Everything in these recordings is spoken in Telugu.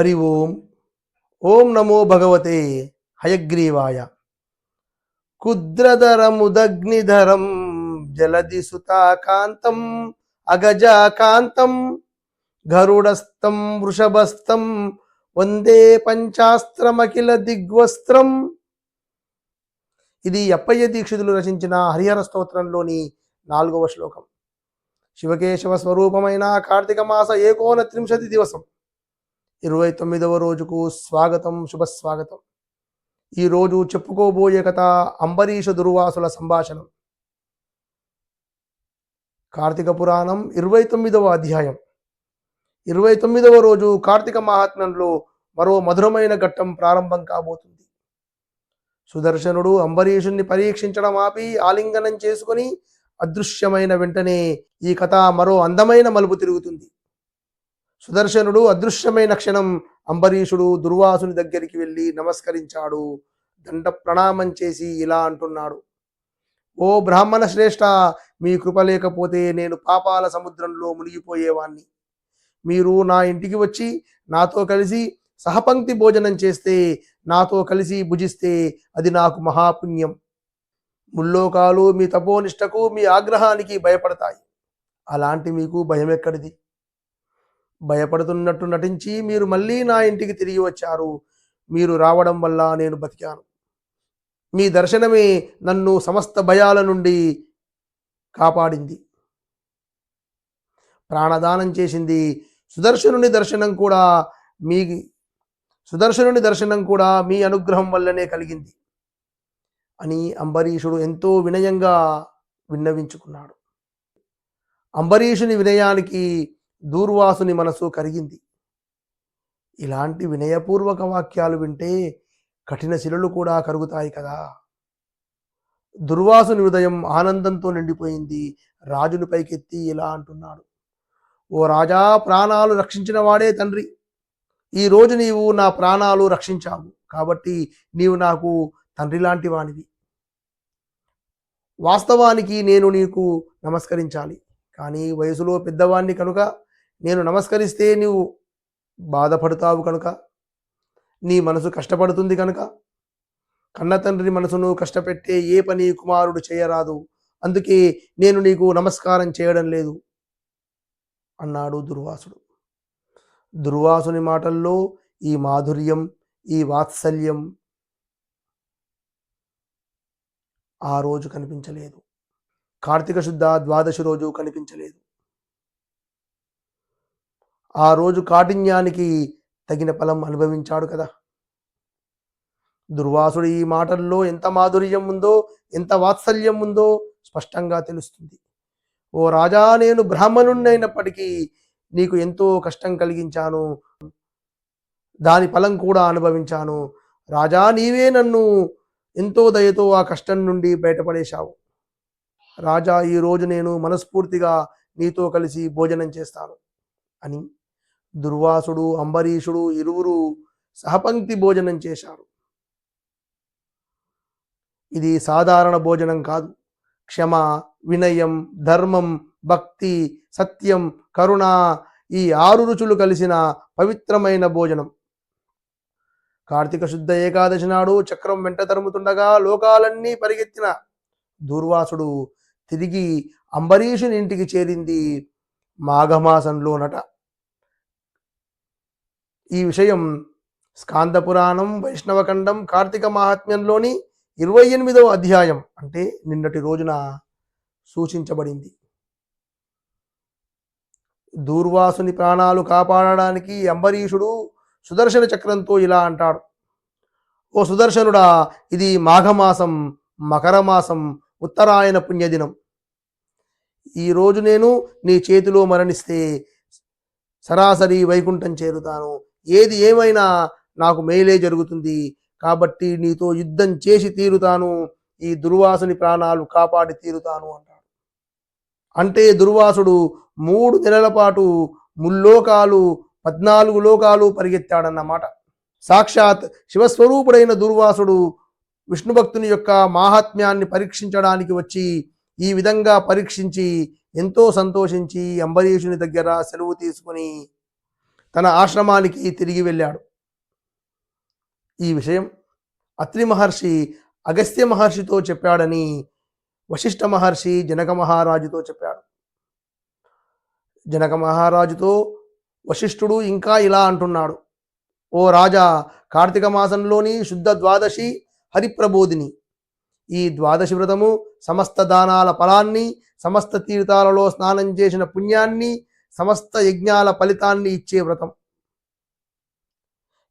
హరి ఓం. ఓం నమో భగవతే హయగ్రీవాయ. కుద్రధరముదగ్నిధరం జలదిసుతాకాంతం అగజాకాంతం గరుడస్థం వృషభస్థం వందే పంచాస్త్రమఖిల దిగ్వస్త్రం. ఇది అప్పయ్య దీక్షితులు రచించిన హరిహర స్తోత్రంలోని నాలుగవ శ్లోకం. శివకేశవ స్వరూపమైన కార్తీక మాస ఏకోన త్రింశతి దివసం. ఇరవై తొమ్మిదవ రోజుకు స్వాగతం శుభస్వాగతం. ఈరోజు చెప్పుకోబోయే కథ అంబరీష దుర్వాసుల సంభాషణం. కార్తీక పురాణం ఇరవై తొమ్మిదవ అధ్యాయం. ఇరవై తొమ్మిదవ రోజు కార్తీక మహాత్మ్యంలో మరో మధురమైన ఘట్టం ప్రారంభం కాబోతుంది. సుదర్శనుడు అంబరీషుణ్ణి పరీక్షించడం ఆపి ఆలింగనం చేసుకొని అదృశ్యమైన వెంటనే ఈ కథ మరో అందమైన మలుపు తిరుగుతుంది. సుదర్శనుడు అదృశ్యమైన క్షణం అంబరీషుడు దుర్వాసుని దగ్గరికి వెళ్ళి నమస్కరించాడు. దండ ప్రణామం చేసి ఇలా అంటున్నాడు. ఓ బ్రాహ్మణ శ్రేష్ఠ మీ కృప లేకపోతే నేను పాపాల సముద్రంలో మునిగిపోయేవాణ్ణి. మీరు నా ఇంటికి వచ్చి నాతో కలిసి సహపంక్తి భోజనం చేస్తే నాతో కలిసి భుజిస్తే అది నాకు మహాపుణ్యం. ముల్లోకాలు మీ తపోనిష్టకు మీ ఆగ్రహానికి భయపడతాయి. అలాంటి మీకు భయం ఎక్కడిది భయపడుతున్నట్టు నటించి మీరు మళ్ళీ నా ఇంటికి తిరిగి వచ్చారు. మీరు రావడం వల్ల నేను బతికాను. మీ దర్శనమే నన్ను సమస్త భయాల నుండి కాపాడింది. ప్రాణదానం చేసింది. సుదర్శనుని దర్శనం కూడా మీ సుదర్శనుని దర్శనం కూడా మీ అనుగ్రహం వల్లనే కలిగింది. అని అంబరీషుడు ఎంతో వినయంగా విన్నవించుకున్నాడు. అంబరీషుని వినయానికి దూర్వాసుని మనసు కరిగింది. ఇలాంటి వినయపూర్వక వాక్యాలు వింటే కఠిన శిలలు కూడా కరుగుతాయి కదా. దుర్వాసుని హృదయం ఆనందంతో నిండిపోయింది. రాజును పైకెత్తి ఇలా అంటున్నాడు. ఓ రాజా ప్రాణాలు రక్షించిన వాడే తండ్రి. ఈ రోజు నీవు నా ప్రాణాలు రక్షించావు. కాబట్టి నీవు నాకు తండ్రి లాంటి వానివి వాస్తవానికి నేను నీకు నమస్కరించాలి. కానీ వయసులో పెద్దవాణ్ణి కనుక నేను నమస్కరిస్తే నీవు బాధపడతావు కనుక నీ మనసు కష్టపడుతుంది కనుక కన్న తండ్రి మనసును కష్టపెట్టే ఏ పని కుమారుడు చేయరాదు. అందుకే నేను నీకు నమస్కారం చేయడం లేదు అన్నాడు దుర్వాసుడు. దుర్వాసుని మాటల్లో ఈ మాధుర్యం ఈ వాత్సల్యం ఆ రోజు కనిపించలేదు. కార్తీక శుద్ధ ద్వాదశి రోజు కనిపించలేదు. ఆ రోజు కాఠిన్యానికి తగిన ఫలం అనుభవించాడు కదా. దుర్వాసుడు ఈ మాటల్లో ఎంత మాధుర్యం ఉందో ఎంత వాత్సల్యం ఉందో స్పష్టంగా తెలుస్తుంది. ఓ రాజా నేను బ్రాహ్మణుణ్ణైనప్పటికీ నీకు ఎంతో కష్టం కలిగించాను. దాని ఫలం కూడా అనుభవించాను. రాజా నీవే నన్ను ఎంతో దయతో ఆ కష్టం నుండి బయటపడేశావు. రాజా ఈరోజు నేను మనస్ఫూర్తిగా నీతో కలిసి భోజనం చేస్తాను అని దుర్వాసుడు అంబరీషుడు ఇరువురు సహపంక్తి భోజనం చేశారు. ఇది సాధారణ భోజనం కాదు. క్షమ వినయం ధర్మం భక్తి సత్యం కరుణ ఈ ఆరు రుచులు కలిసిన పవిత్రమైన భోజనం. కార్తీక శుద్ధ ఏకాదశి నాడు చక్రం వెంట తరుముతుండగా లోకాలన్నీ పరిగెత్తిన దూర్వాసుడు తిరిగి అంబరీషుని ఇంటికి చేరింది మాఘమాసంలోనట. ఈ విషయం స్కాంద పురాణం వైష్ణవఖండం కార్తీక మహాత్మ్యంలోని ఇరవై ఎనిమిదవ అధ్యాయం అంటే నిన్నటి రోజున సూచించబడింది. దూర్వాసుని ప్రాణాలు కాపాడడానికి అంబరీషుడు సుదర్శన చక్రంతో ఇలా అంటాడు. ఓ సుదర్శనుడా ఇది మాఘమాసం మకర మాసం ఉత్తరాయణ పుణ్యదినం. ఈరోజు నేను నీ చేతిలో మరణిస్తే సరాసరి వైకుంఠం చేరుతాను. ఏది ఏమైనా నాకు మేలే జరుగుతుంది కాబట్టి నీతో యుద్ధం చేసి తీరుతాను ఈ దుర్వాసుని ప్రాణాలు కాపాడి తీరుతాను అంటాడు. అంటే దుర్వాసుడు మూడు నెలల పాటు ముల్లోకాలు పద్నాలుగు లోకాలు పరిగెత్తాడన్నమాట. సాక్షాత్ శివస్వరూపుడైన దుర్వాసుడు విష్ణు భక్తుని యొక్క మాహాత్మ్యాన్ని పరీక్షించడానికి వచ్చి ఈ విధంగా పరీక్షించి ఎంతో సంతోషించి అంబరీషుని దగ్గర సెలవు తీసుకుని తన ఆశ్రమానికి తిరిగి వెళ్ళాడు. ఈ విషయం అత్రి మహర్షి అగస్త్య మహర్షితో చెప్పాడని వశిష్ఠ మహర్షి జనక మహారాజుతో చెప్పాడు. జనక మహారాజుతో వశిష్ఠుడు ఇంకా ఇలా అంటున్నాడు. ఓ రాజా కార్తీక మాసంలోని శుద్ధ ద్వాదశి హరిప్రబోధిని. ఈ ద్వాదశి వ్రతము సమస్త దానాల ఫలాన్ని సమస్త తీర్థాలలో స్నానం చేసిన పుణ్యాన్ని సమస్త యజ్ఞాల ఫలితాన్ని ఇచ్చే వ్రతం.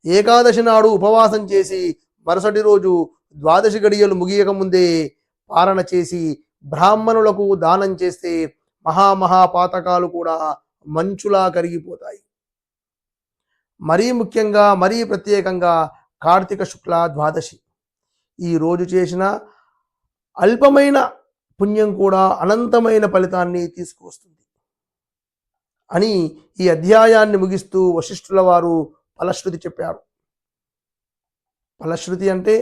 ఏకాదశి నాడు ఉపవాసం చేసి మరుసటి రోజు ద్వాదశి గడియలు ముగియక ముందే పారణ చేసి బ్రాహ్మణులకు దానం చేస్తే మహామహాపాతకాలు కూడా మంచులా కరిగిపోతాయి. మరీ ముఖ్యంగా మరీ ప్రత్యేకంగా కార్తీక శుక్ల ద్వాదశి. ఈ రోజు చేసిన అల్పమైన పుణ్యం కూడా అనంతమైన ఫలితాన్ని తీసుకువస్తుంది. అని ఈ అధ్యాయాన్ని ముగిస్తూ వశిష్ఠుల వారు ఫలశ్రుతి చెప్పారు. ఫలశ్రుతి అంటే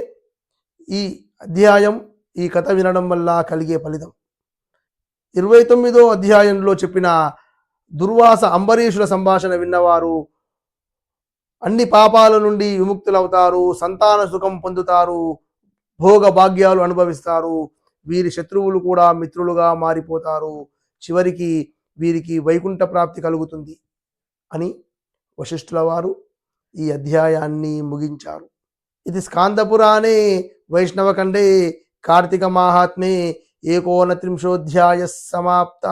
ఈ అధ్యాయం ఈ కథ వినడం వల్ల కలిగే ఫలితం. ఇరవై తొమ్మిదో అధ్యాయంలో చెప్పిన దుర్వాస అంబరీషుల సంభాషణ విన్నవారు అన్ని పాపాల నుండి విముక్తులవుతారు సంతాన సుఖం పొందుతారు భోగ భాగ్యాలు అనుభవిస్తారు వీరి శత్రువులు కూడా మిత్రులుగా మారిపోతారు. చివరికి వీరికి వైకుంఠ ప్రాప్తి కలుగుతుంది అని వశిష్ఠుల వారు ఈ అధ్యాయాన్ని ముగించారు. ఇది స్కాందపురాణే వైష్ణవఖండే కార్తీక మాహాత్మ్యే ఏకోనత్రింశోధ్యాయ సమాప్త.